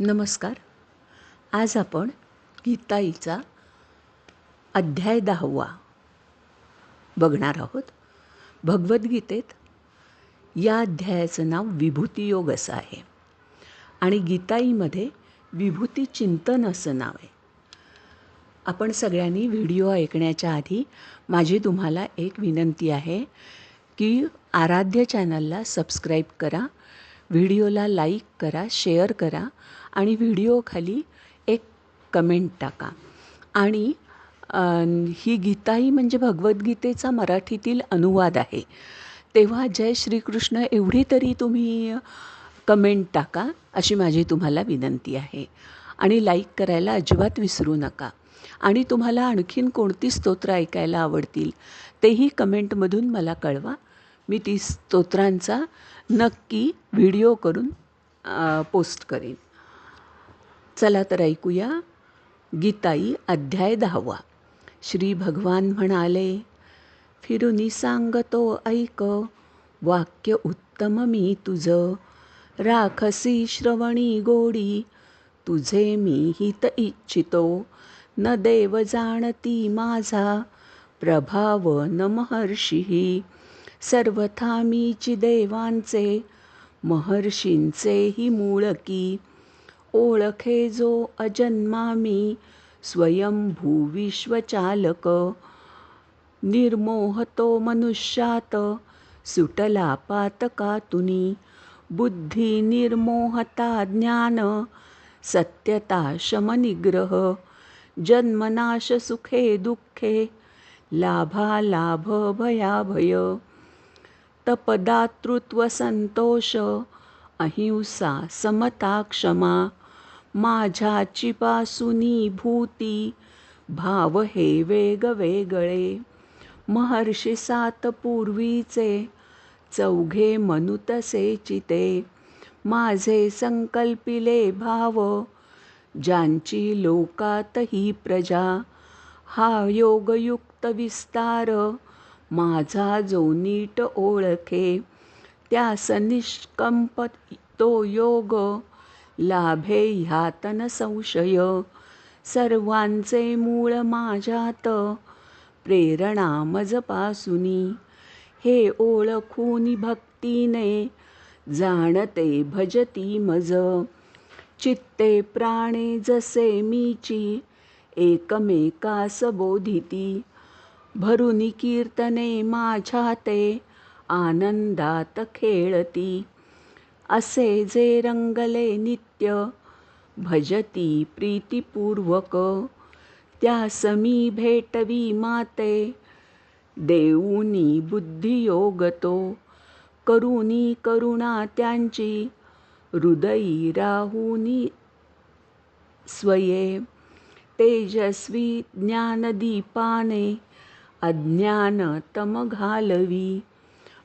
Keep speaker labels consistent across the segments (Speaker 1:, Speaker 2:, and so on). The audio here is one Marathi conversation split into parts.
Speaker 1: नमस्कार. आज आपण गीताईचा अध्याय दहावा बघणार आहोत. भगवद्गीतेत या अध्यायाचं नाव विभूतियोग असं आहे. आणि गीताईमध्ये विभूती चिंतन असं नाव आहे. आपण सगळ्यांनी व्हिडिओ ऐकण्याच्या आधी माझी तुम्हाला एक विनंती आहे की आराध्य चॅनलला सबस्क्राईब करा व्हिडिओला लाईक करा शेअर करा आणि व्हिडिओखाली एक कमेंट टाका. आणि ही गीताई म्हणजे भगवद्गीतेचा मराठीतील अनुवाद आहे. तेव्हा जय श्रीकृष्ण एवढी तरी तुम्ही कमेंट टाका अशी माझी तुम्हाला विनंती आहे. आणि लाईक करायला अजिबात विसरू नका. आणि तुम्हाला आणखीन कोणती स्तोत्र ऐकायला आवडतील तेही कमेंटमधून मला कळवा. मी ती स्तोत्रांचा नक्की व्हिडिओ करून पोस्ट करेन. चला तर ऐकूया गीताई अध्याय दहावा. श्री भगवान म्हणाले फिरुनी सांगतो ऐक वाक्य उत्तम मी तुझं. राखसी श्रवणी गोडी तुझे मी हित इच्छितो. न देव जाणती माझा प्रभाव न महर्षी. सर्वथा मीची देवांचे महर्षींचेही मूळकी ओळखे जो अजन्मा मी स्वयंभू विश्वचालक. निर्मोहतो मनुष्यात सुटला पातकातुनी. बुद्धी निर्मोहता ज्ञान सत्यता शमनिग्रह. जन्मनाश सुखे दुःखे लाभालाभ भयाभय. तपदातृत्व संतोष अहिंसा समता क्षमा माझ्याची पासुनी भूती भाव हे वेगवेगळे महर्षी सात पूर्वीचे चौघे मनुतसे चिते माझे संकल्पिले भाव ज्यांची लोकात ही प्रजा हा योगयुक्त विस्तार माझा जो नीट ओळखे त्यास निष्कंप तो योग लाभे ह्यातन संशय. सर्वांचे मूळ माझ्यात प्रेरणा मजपासुनी हे ओळखून भक्तीने जाणते भजती मज. चित्ते प्राणे जसे मीची एकमेकास बोधिती. भरुनी कीर्तने माझ्या ते आनंदात खेळती. असे जे रंगले नित्य भजती प्रीतीपूर्वक. त्या समी भेटवी माते देऊनी बुद्धियोगतो करुनी करुणा त्यांची हृदयी राहुनी स्वये. तेजस्वी ज्ञानदीपाने अज्ञान तम घालवी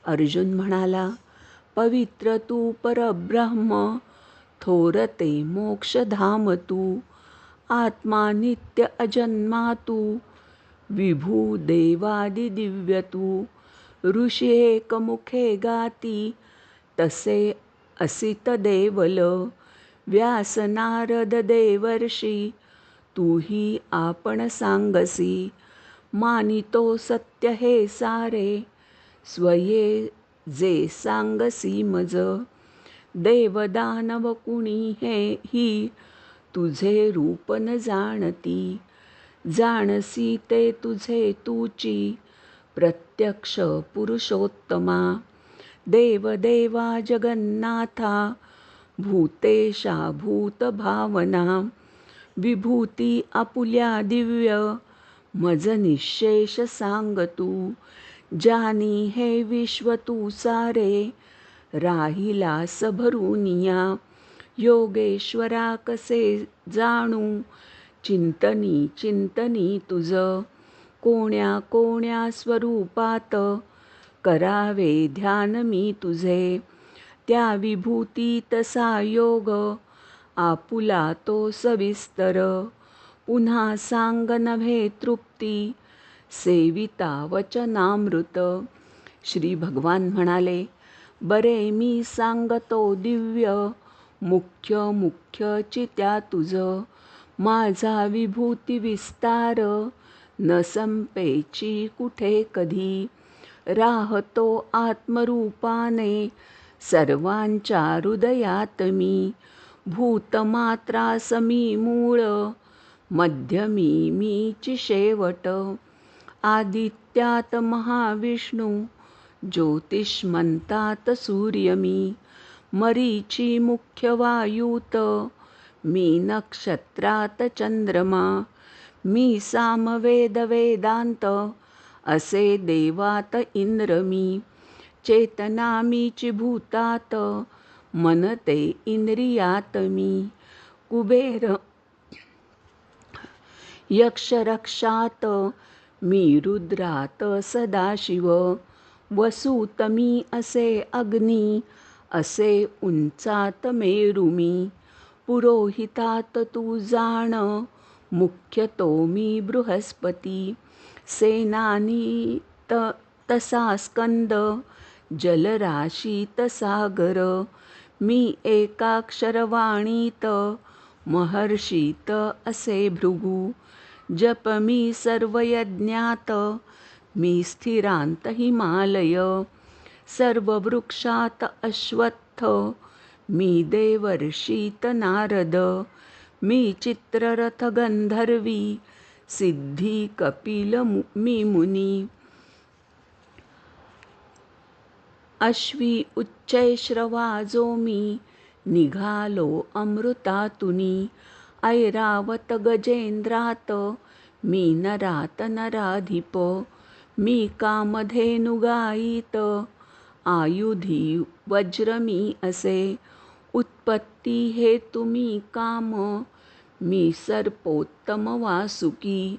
Speaker 1: अर्जुन म्हणाला पवित्र तू परब्रह्म थोरते मोक्षधाम तू आत्मा नित्य अजन्मा तू विभू देवादि दिव्य तू ऋषी एकमुखे गाती तसे असित देवल व्यास नारद देवर्षी तूही आपण सांगसी मानितो सत्य हे सारे स्वये जे सांगसी मज. देवदानव कुणी हे ही तुझे रूप न जाणती. जाणसी ते तुझे तूची प्रत्यक्ष पुरुषोत्तमा. देवदेवा जगन्नाथा भूतेशा भूतभावना विभूती आपुल्या दिव्य मज निशेष सांग तू जानी हे विश्व तू सारे राहिला सभरुनिया योगेश्वरा कसे जाणू चिंतनी चिंतनी तुझ। कोण्या कोण्या स्वरूपात करावे ध्यान मी तुझे। त्या विभूती तसा योग आपुला तो सविस्तर। पुन्हा सांग नव्हे तृप्ती सेविता वचनामृत. श्री भगवान म्हणाले बरे मी सांगतो दिव्य मुख्य मुख्य चित्या तुझ. माझा विभूती विस्तार न संपेची कुठे कधी. राहतो आत्मरूपाने सर्वांच्या हृदयात मी. भूतमात्रासमी मूळ मध्यमी मीची शेवट. आदित्यात महाविष्णू ज्योतिष्मंतात सूर्य मी मरीची मुख्य वायूत मी नक्षत्रात चंद्रमा मी सामवेद वेदांत असे देवात इंद्र मी चेतना मीची भूतात मनते इंद्रियात मी कुबेर यक्षरक्षात मी रुद्रात सदाशिव वसूत मी असे अग्नी असे उंचात मेरू मी. पुरोहितात तू जाण मुख्य तो मी बृहस्पती सेनानी त तसा स्कंद जलराशी तसागर मी एकाक्षरवाणीत महर्षीत असे भृगु जप मी सर्वयज्ञात मी स्थिरांत हिमालय सर्व वृक्षात अश्वत्थ मी देवर्षीत नारद मी चित्ररथ गंधर्वी सिद्धी कपिल मी मुनी। अश्वी उच्चैश्रवाजो मी निघालो अमृतातुनी. ऐरावत गजेंद्रात मी नरात नराधिप मी कामधेनुगायीत. आयुधी वज्र मी असे उत्पत्ती हे तुम्ही काम. मी सर्पोत्तम वासुकी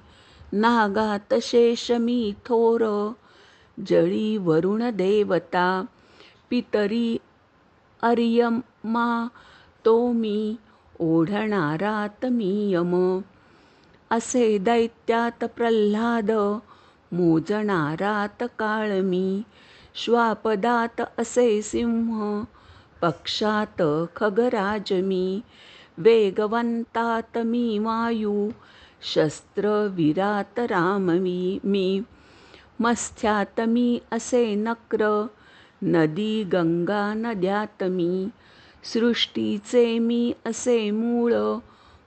Speaker 1: नागात शेष मी थोर. जळी वरुण देवता पितरी अर्यमा तो मी ओढणारात मी यम. असे दैत्यात प्रल्हाद मोजणारात काळ मी श्वापदात असे सिंह पक्षात खगराज मी वेगवंतात मी वायू शस्त्रवीरात राम मी मी. मस्थ्यात मी असे नक्र नदी गंगा नद्यात मी सृष्टीचे मी असे मूळ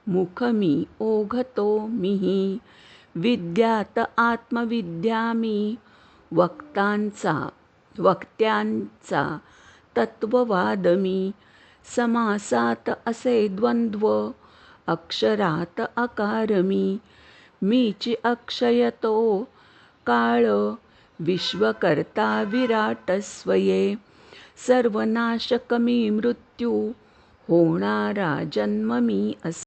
Speaker 1: मुख मी ओघतो मीही. विद्यात आत्मविद्या मी वक्तांचा वक्त्यांचा तत्ववाद मी. समासात असे द्वंद्व अक्षरात अकार मी. मीची अक्षयतो काळ विश्वकर्ता विराटस्वये सर्वनाशकमी सर्वनाशक मी मृत्यू होणारा जन्म मी अस